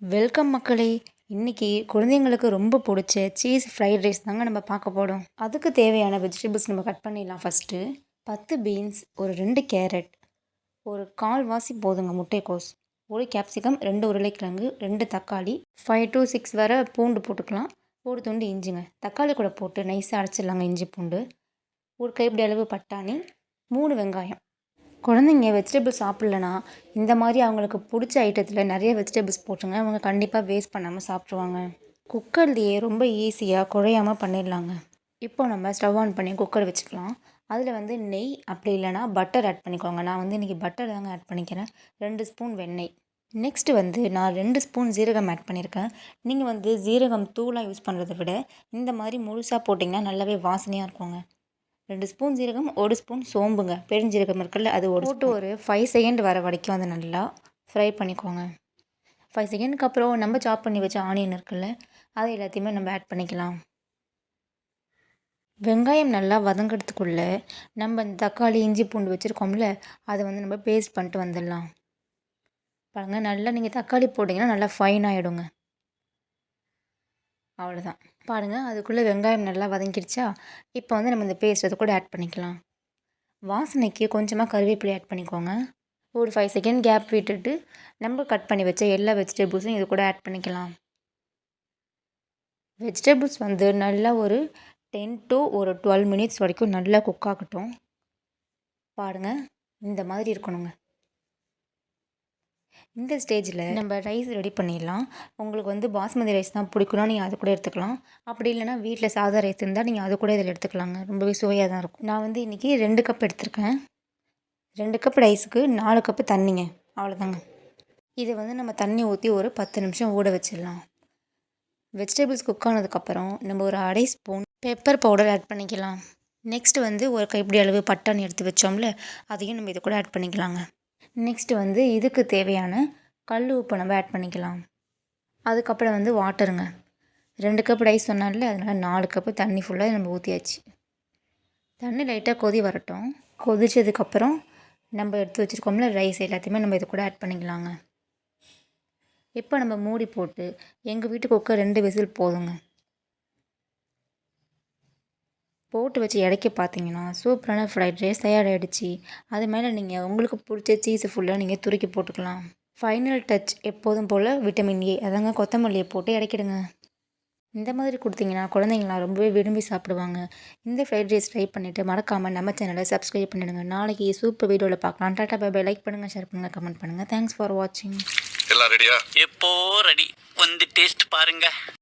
Welcome மக்களே. இன்னைக்கு குழந்தைங்களுக்கு ரொம்ப பிடிச்ச சீஸ் ஃப்ரைட் ரைஸ் தாங்க நம்ம பார்க்க போகிறோம் அதுக்கு தேவையான வெஜிடபிள்ஸ் நம்ம கட் பண்ணிடலாம் ஃபஸ்ட்டு பத்து பீன்ஸ் ஒரு ரெண்டு கேரட் ஒரு கால் வாசி போதுங்க முட்டைக்கோஸ் ஒரு கேப்சிகம் ரெண்டு உருளைக்கிழங்கு ரெண்டு தக்காளி ஃபைவ் டு சிக்ஸ் வர பூண்டு போட்டுக்கலாம். ஒரு துண்டு இஞ்சிங்க. தக்காளி கூட போட்டு நைஸாக அரைச்சிடலாங்க இஞ்சி பூண்டு. ஒரு கைப்பிடி அளவு பட்டாணி மூணு வெங்காயம். குழந்தைங்க வெஜிடபிள்ஸ் சாப்பிட்லனா இந்த மாதிரி அவங்களுக்கு பிடிச்ச ஐட்டத்தில் நிறைய வெஜிடபிள்ஸ் போட்டுங்க. அவங்க கண்டிப்பாக வேஸ்ட் பண்ணாமல் சாப்பிட்ருவாங்க குக்கர்லேயே ரொம்ப ஈஸியாக குழையாமல் பண்ணிடலாங்க. இப்போ நம்ம ஸ்டவ் ஆன் பண்ணி குக்கர் வச்சுக்கலாம். அதில் வந்து நெய் அப்படி இல்லைனா பட்டர் ஆட் பண்ணிக்கோங்க. நான் வந்து இன்றைக்கி பட்டர் தாங்க ஆட் பண்ணிக்கிறேன். ரெண்டு ஸ்பூன் வெண்ணெய். நெக்ஸ்ட்டு வந்து நான் ரெண்டு ஸ்பூன் ஜீரகம் ஆட் பண்ணியிருக்கேன். நீங்கள் வந்து ஜீரகம் தூளாக யூஸ் பண்ணுறதை விட இந்த மாதிரி முழுசாக போட்டிங்கன்னா நல்லாவே வாசனையாக இருக்குங்க. ரெண்டு ஸ்பூன் சீரகம் ஒரு ஸ்பூன் சோம்புங்க. பெருஞ்சீரகம் இருக்குல்ல அது ஒரு போட்டு ஒரு ஃபைவ் செகண்ட் வர வரைக்கும் அதை நல்லா ஃப்ரை பண்ணிக்கோங்க. ஃபைவ் செகண்டுக்கு அப்புறம் நம்ம சாப் பண்ணி வச்ச ஆனியன் இருக்குல்ல அதை எல்லாத்தையுமே நம்ம ஆட் பண்ணிக்கலாம். வெங்காயம் நல்லா வதங்கிறதுக்குள்ள நம்ம இந்த தக்காளி இஞ்சி பூண்டு வச்சுருக்கோம்ல அதை வந்து நம்ம பேஸ்ட் பண்ணிட்டு வந்துடலாம். பாருங்கள் நல்லா நீங்கள் தக்காளி போட்டிங்கன்னா நல்லா ஃபைன் ஆகிடுங்க அவ்வளோதான் பாருங்கள் அதுக்குள்ளே வெங்காயம் நல்லா வதங்கிடுச்சா இப்போ வந்து நம்ம இந்த பேஸ்ட் அது கூட ஆட் பண்ணிக்கலாம். வாசனைக்கு கொஞ்சமாக கருவேப்பிலை ஆட் பண்ணிக்கோங்க. ஒரு ஃபைவ் செகண்ட் கேப் விட்டுட்டு நம்ம கட் பண்ணி வச்ச எல்லா வெஜிடபிள்ஸும் இது கூட ஆட் பண்ணிக்கலாம். வெஜிடபிள்ஸ் வந்து நல்லா ஒரு டென் டு ஒரு டுவெல் மினிட்ஸ் வரைக்கும் நல்லா குக் ஆகட்டும். பாருங்கள் இந்த மாதிரி இருக்கணுங்க. இந்த ஸ்டேஜில் நம்ம ரைஸ் ரெடி பண்ணிடலாம். உங்களுக்கு வந்து பாஸ்மதி ரைஸ் தான் பிடிக்கும்னா நீங்கள் அது கூட எடுத்துக்கலாம். அப்படி இல்லைனா வீட்டில் சாதா ரைஸ் இருந்தால் நீங்கள் அது கூட இதில் எடுத்துக்கலாங்க. ரொம்பவே சுவையாக தான் இருக்கும். நான் வந்து இன்றைக்கி ரெண்டு கப் எடுத்திருக்கேன். ரெண்டு கப் ரைஸுக்கு நாலு கப்பு தண்ணிங்க. அவ்வளோதாங்க இதை வந்து நம்ம தண்ணி ஊற்றி ஒரு பத்து நிமிஷம் ஊட வச்சிடலாம். வெஜிடபிள்ஸ் குக் ஆனதுக்கப்புறம் நம்ம ஒரு அடை ஸ்பூன் பெப்பர் பவுடர் ஆட் பண்ணிக்கலாம். நெக்ஸ்ட் வந்து ஒரு கைப்பிடி அளவு பட்டாணி எடுத்து வச்சோம்ல அதையும் நம்ம இது கூட ஆட் பண்ணிக்கலாங்க. நெக்ஸ்ட்டு வந்து இதுக்கு தேவையான கல் உப்பு நம்ம ஆட் பண்ணிக்கலாம். அதுக்கப்புறம் வந்து வாட்டருங்க ரெண்டு கப் ரைஸ் சொன்னால அதனால் நாலு கப்பு தண்ணி ஃபுல்லாக நம்ம ஊற்றியாச்சு தண்ணி லைட்டாக கொதி வரட்டும். கொதிச்சதுக்கப்புறம் நம்ம எடுத்து வச்சுருக்கோம்ல ரைஸ் எல்லாத்தையுமே நம்ம இது கூட ஆட் பண்ணிக்கலாங்க. இப்போ நம்ம மூடி போட்டு எங்கள் வீட்டு குக்கர் ரெண்டு விசில் போதுங்க. போட்டு வச்சு இடைக்க பார்த்தீங்கன்னா சூப்பரான ஃப்ரைட் ரைஸ் தயாராகிடுச்சு அது மேலே நீங்கள் உங்களுக்கு பிடிச்ச சீஸை ஃபுல்லாக நீங்கள் துருக்கி போட்டுக்கலாம். ஃபைனல் டச் எப்போதும் போல் விட்டமின் ஏ அதாங்க கொத்தமல்லியை போட்டு இடைக்கிடுங்க. இந்த மாதிரி கொடுத்தீங்கன்னா குழந்தைங்களாம் ரொம்பவே விரும்பி சாப்பிடுவாங்க. இந்த ஃப்ரைட் ரைஸ் ட்ரை பண்ணிவிட்டு மறக்காமல் நம்ம சேனலை சப்ஸ்கிரைப் பண்ணிடுங்க. நாளைக்கு சூப்பர் வீடியோவில் பார்க்கலாம். டாட்டா பாய் லைக் பண்ணுங்கள் ஷேர் பண்ணுங்கள் கமெண்ட் பண்ணுங்கள் தேங்க்ஸ் ஃபார் வாட்சிங் எல்லாம் ரெடியா எப்போ ரெடி வந்து டேஸ்ட் பாருங்க.